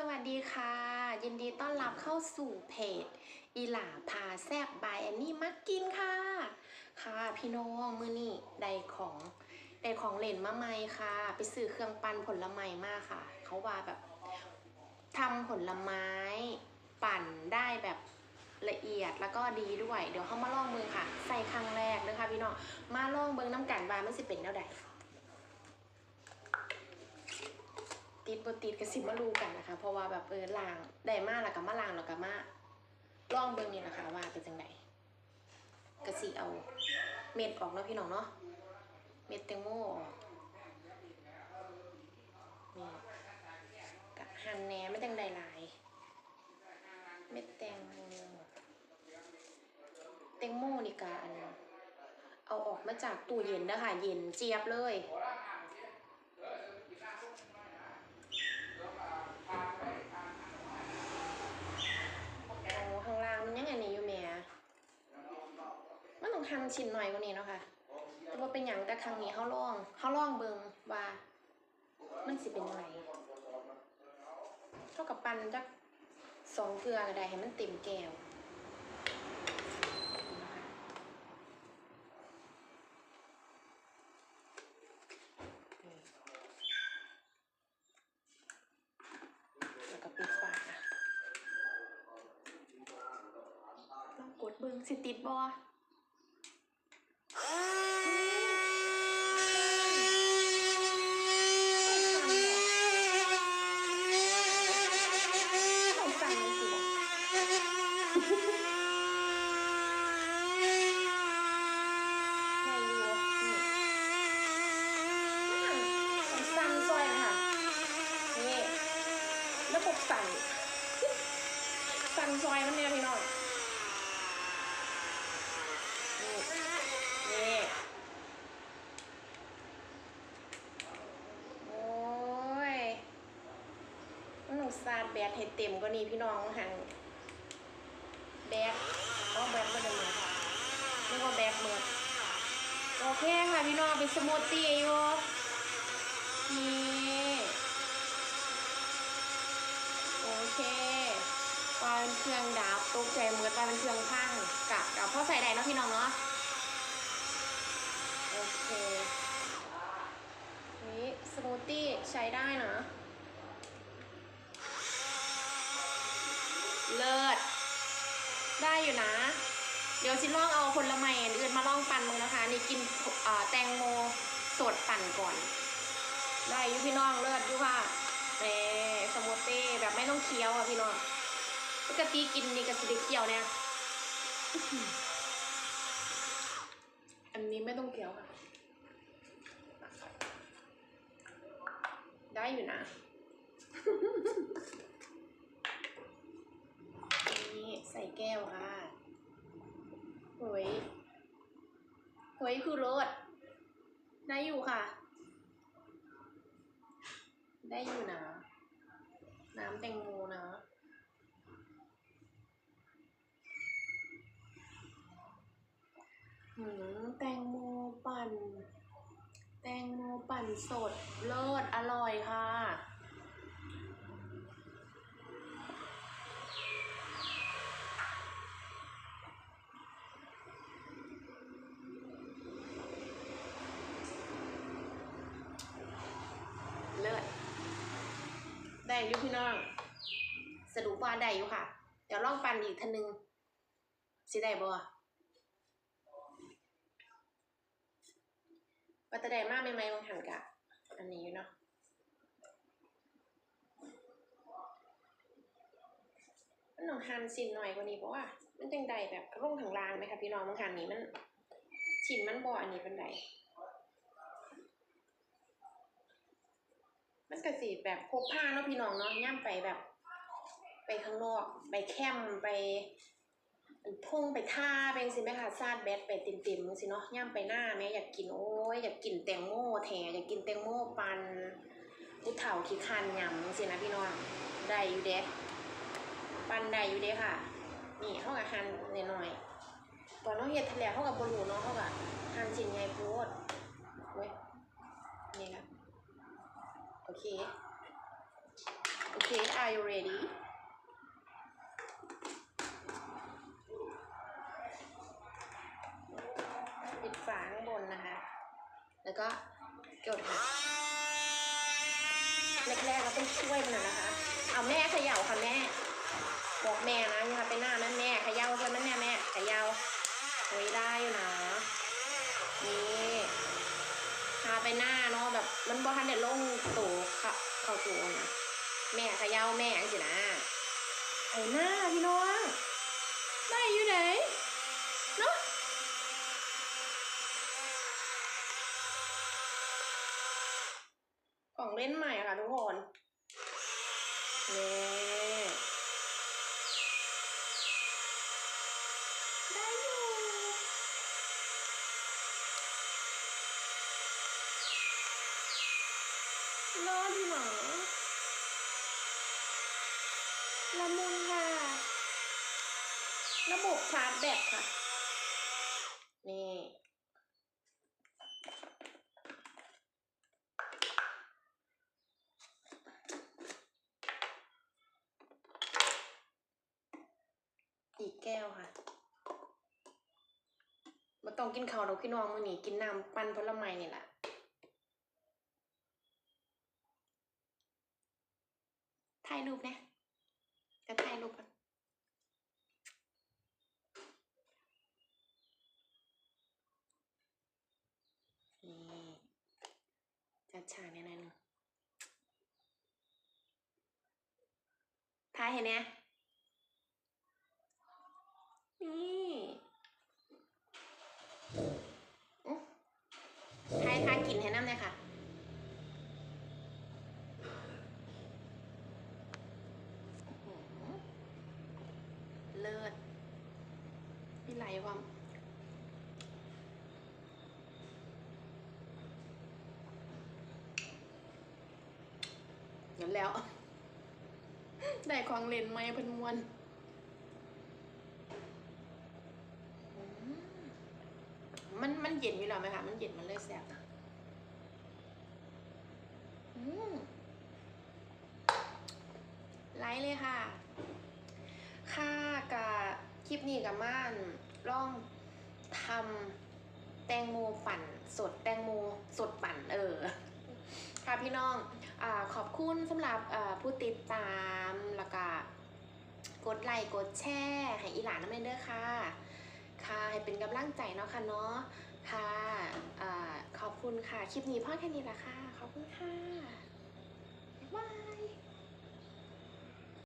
สวัสดีค่ะ ยินดีต้อนรับเข้าสู่เพจ อีหลาพาแซบบายแอนนี่มักกินค่ะ ค่ะ พี่น้องมือนี่ได้ของได้ของเล่นมาใหม่ค่ะ ไปซื้อเครื่องปั่นผลไม้มาค่ะ เขาว่าแบบทำผลไม้ปั่นได้แบบละเอียดแล้วก็ดีด้วย เดี๋ยวเขามาลองเบิงค่ะ ใส่ครั้งแรกเลยค่ะพี่น้องมาลองเบิงน้ำกันว่ามันสิเป็นแนวใด ติดบติดกระสิมารู้กันนะคะ เพราะว่าแบบเออล่างได้มากแล้วก็มาล่างแล้วก็มาลองเบิ่งนี่นะคะว่าเป็นจังไดกระสีเอาเม็ดออกเนาะพี่น้องเนาะเม็ดแตงโมออกนี่กะหั่นแหนไม่จังใดหลาย เม็ดแตงโมแตงโมนี่กะอันเอาออกมาจากตู้เย็นนะคะเย็นเจี๊ยบเลย โอ้ข้างล่างมันยังไงนี่อยู่แหม่มันต้องทำ ชิ้นหน่อยกว่านี้เนาะค่ะแต่ว่าเป็นอย่างแต่ครั้งนี้เขาลองเขาลองเบิงว่า มันสิเป็นยังไงเท่ากับปันจักสองเกลือก็ได้ให้มันเต็มแก้วนะคะนี่แล้วก็ปิดฝาลองกดเบิงสิติดบองสั่นเลยสิบ่ให้อยู่นี่ต้องสั่นซอยนะคะนี่ ระบบสั่นสั่นซอยมันเนี่ยพี่น้องนี่โอ้ยมันหนูซาดแบตให้เต็มก็นี่พี่น้องหันแบตเอาแบตมาเดิมเลยนึกว่าแบตหมดโอเคค่ะพี่น้องเป็นสมูทตี้อยู่นี่โอ เคปลาเป็นเครื่องดับตกใจเหมือนปลาเป็นเครื่องพังกะกะพอใส่ได้เนาะพี่น้องเนาะโอเคนี่สมูทตี้ใช้ได้นะเลิศได้อยู่นะ เดี๋ยวชิลองเอาผลไม้อื่นมาลองปั่นมึงนะคะ นี่กินแตงโมสดปั่นก่อน ได้ยู่พี่น้องเลิศยู่ค่ะเน่สมูทตี้แบบ ต้องเคี้ยวอะพี่น้องปกติกินนี่ก็สิได้เคี้ยวเนี่ยอันนี้ไม่ต้องเคี้ยวค่ะ ได้อยู่นะ นี่ใส่แก้วค่ะเฮ้ยเฮ้ยคือรสได้อยู่ค่ะ ได้อยู่นะ น้ำแตงโมนะ หืม แตงโมปั่น แตงโมปั่นสด เลิศ อร่อยค่ะ เลิศ ได้อยู่พี่น้องสรุปว่าได้อยู่ค่ะ เดี๋ยวลองปั่นอีกทันหนึงสิได้บ่ปัตตะไดมากไหมไหมบางหันกะอันนี้อยู่เนาะมันต้องหั่นชิ้นหน่อยกว่านี้เพราะว่า มันจังใดแบบระร่งทางลางไหมคะพี่น้องบางหันนี้มันชิ้นมันบ่อันนี้เป็นได มันกระสีแบบพกผ้าเนาะพี่น้องเนาะย่ำไปแบบ ไปข้างนอกไปแคมป์ไปทุ่งไปท่าไปสิไหมคะซาดแบดไปติ่มๆสิเนาะย่ำไปหน้าแม่อยากกินโอ้ยอยากกินแตงโมแถอยากกินแตงโมปันผู้เฒ่าขี้คันยำสินะพี่น้องได้อยู่เด้ปันได้อยู่เด้ค่ะ นี่เขากับหั่นหน่อยๆตอนน้องเฮ็ดทะเลเขากับบรูเนาะเขากับหันชิ้นใหญ่โพดเว้ยนี่ค่ะ โอเคโอเค Okay are you ready ปิดฝาข้างบนนะคะ แล้วก็กดค่ะแรกๆเราต้องช่วยมันหน่อยนะคะ เอาแม่เขย่าค่ะแม่ บอกแม่นะอย่าไปหน้าแม่แม่เขย่าใช่ไหมแม่แม่เขย่าเฮ้ยได้อยู่นะ นี่ทาไป หน้าเนาะแบบ มันบ่ทันเด็ดลงตัวเข้าเข้าตัวนะแม่เขย่าแม่สินะไอ้หน้าพี่น้องได้อยู่ไหนเนาะของเล่นใหม่ค่ะทุกคนนี่ได้อยู่ รอดอยู่หนอละมุนค่ะ ระบบชาร์จแบตค่ะ นี่อีกแก้วค่ะมาต้องกินข้าวดอกพี่น้องมื้อนี้กินน้ำปั่นผลไม้นี่แหละถ่ายรูปนะจะถ่ายรูปกันนี่ จฉากแน่นอนถ่ายเห็นไหมนี่อุ๊ยทายทายกลิ่นให้น้ำเลยค่ะอื้อหือเลิศมีไหลความ นั่นแล้ว ได้ของเล่นไหมเพันมวนมันมันเย็นอยู่แล้วไหมคะมันเย็นมันเลยแซ่บนะไลค์เลยค่ะ ค่ะกับคลิปนี้กับม่านล่องทำแตงโมปั่น สดแตงโมสดปั่นเออ ค่ะพี่น้อง อขอบคุณสำหรับผู้ติดตามแล้วก็กดไลค์กดแชร์ให้อีหลานน้ำเด้อค่ะ ค่ะให้เป็นกำลังใจเนาะค่ะเนาะค่ะขอบคุณค่ะ คลิปนี้พ่อแค่นี้ละค่ะ ขอบคุณค่ะ บ๊ายบาย